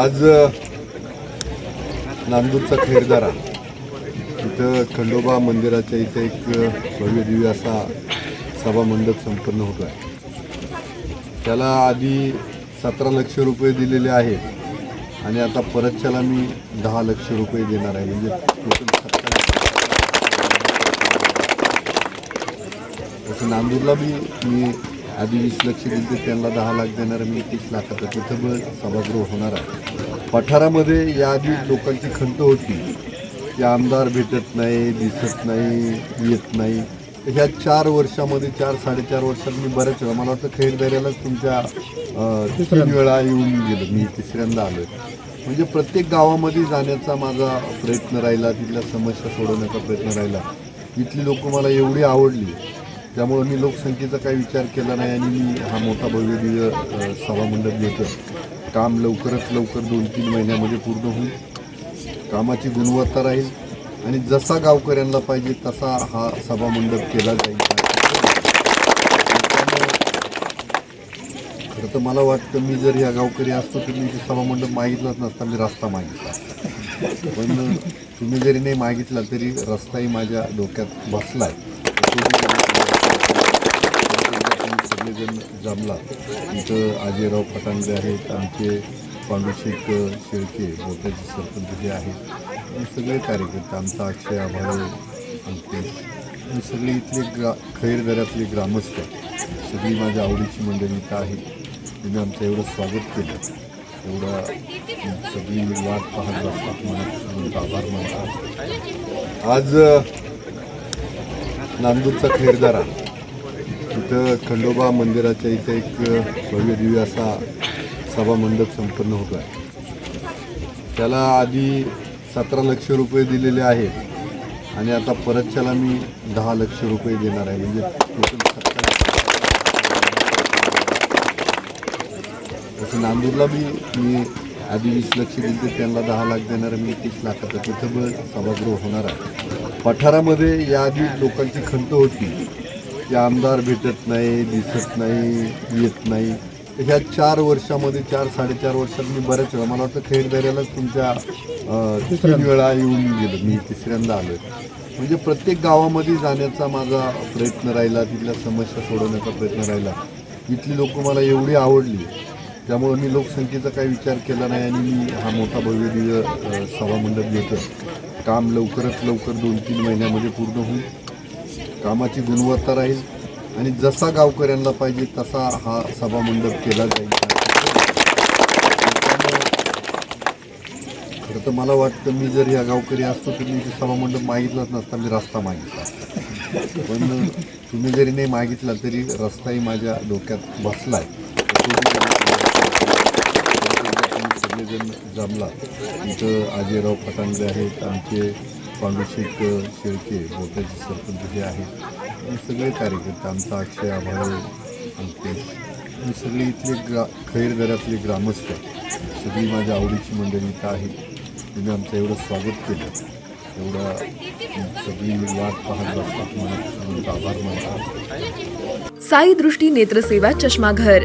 आज नांदूरचा खेरदारा. इथं खंडोबा मंदिराच्या इथे एक अ, भव्य दिव्य असा सभा मंडप संपन्न होतो आहे त्याला आधी सतरा लक्ष रुपये दिलेले आहेत आणि आता परतच्याला मी दहा लक्ष रुपये देणार आहे. म्हणजे टोटल नांदूरला बी मी आधी वीस लक्ष दिले त्यांना दहा लाख देणार मी तीस लाखाचा तिथं पण सभागृह होणार आहे. पठारामध्ये याआधी लोकांची खंत होती. की आमदार भेटत नाही दिसत नाही येत नाही. ह्या चार वर्षामध्ये चार साडेचार वर्षात मी बऱ्याच वेळा मला वाटतं खेड दर्यालाच तुमच्या तीन वेळा येऊन गेलो मी तिसऱ्यांदा आलो म्हणजे प्रत्येक गावामध्ये जाण्याचा माझा प्रयत्न राहिला तिथल्या समस्या सोडवण्याचा प्रयत्न राहिला. इथली लोक मला एवढी आवडली. त्यामुळं मी लोकसंख्येचा काही विचार केला नाही आणि मी हा मोठा भव्य दिव्य सभामंडप घेतो काम लवकरच लवकर दोन तीन महिन्यामध्ये पूर्ण होईल. कामाची गुणवत्ता राहील आणि जसा गावकऱ्यांना पाहिजे तसा हा सभामंडप केला जाईल. खरं तर मला वाटतं मी जर ह्या गावकरी असतो तर मी सभामंडप मागितलाच नसता मी रस्ता मागितला. असता. पण तुम्ही जरी नाही मागितला तरी रस्ताही माझ्या डोक्यात बसला आहे सगळेजण जमला. इथं आजीराव फटांगडे आहेत आमचे पांडुशेख शेळके मोठ्याचे सरपंच जे आहेत हे सगळे कार्यकर्ते आमचा अक्षय आभाळे अंकुश आणि सगळे इथले ग्रा खैरदऱ्यातले ग्रामस्थ सगळी माझ्या आवडीची मंडळी इथं आहेत. तुम्ही आमचं एवढं स्वागत केलं. एवढा सगळी वाट पाहत बसतात म्हणून आभार मानतात. आज नांदूरचा खेरदारा इथं खंडोबा मंदिराच्या इथं एक भव्य दिव्य असा सभा मंडप संपन्न होतो आहे त्याला आधी सतरा लक्ष रुपये दिलेले आहेत आणि आता परतच्याला मी दहा लक्ष रुपये देणार आहे. म्हणजे तसं नांदूरला बी मी आधी वीस लक्ष दिले त्यांना दहा लाख देणार आहे, मी तीस लाखाचा तिथं पण सभागृह होणार आहे. पठारामध्ये याआधी लोकांची खंत होती. की आमदार भेटत नाही दिसत नाही येत नाही. ह्या चार वर्षामध्ये चार साडेचार वर्षात मी बऱ्याच वेळा मला वाटतं खेड दर्यालाच तुमच्या तीन वेळा येऊन गेलो. मी तिसऱ्यांदा आलो म्हणजे प्रत्येक गावामध्ये जाण्याचा माझा प्रयत्न राहिला तिथल्या समस्या सोडवण्याचा प्रयत्न राहिला. इथली लोक मला एवढी आवडली. त्यामुळं मी लोकसंख्येचा काही विचार केला नाही आणि मी हा मोठा भव्य दिव्य सभामंडप घेतो काम लवकरच लवकर दोन तीन महिन्यामध्ये पूर्ण होईल. कामाची गुणवत्ता राहील. आणि जसा गावकऱ्यांना पाहिजे तसा हा सभामंडप केला जाईल. खरं तर मला वाटतं मी जर ह्या गावकरी असतो तर मी सभामंडप मागितलाच नसता मी रस्ता मागितला. असता. पण तुम्ही जरी नाही मागितला तरी रस्ताही माझ्या डोक्यात बसला आहे सगळेजण जमला इथं आजीराव फटांगडे आहेत आमचे पांडुशेख शेळके मोठ्याचे सरपंच जे आहेत. आणि सगळे कार्यकर्ते आमचा अक्षय आभाळे अंकुश आणि सगळे इथले ग्रा खैरदऱ्यातले ग्रामस्थ सगळी माझ्या आवडीची मंडळी इथं आहेत. तुम्ही आमचं एवढं स्वागत केलं. एवढा सगळी वाट पाहत बसतात म्हणून आभार मानतात साई दृष्टी नेत्रसेवा चष्माघर.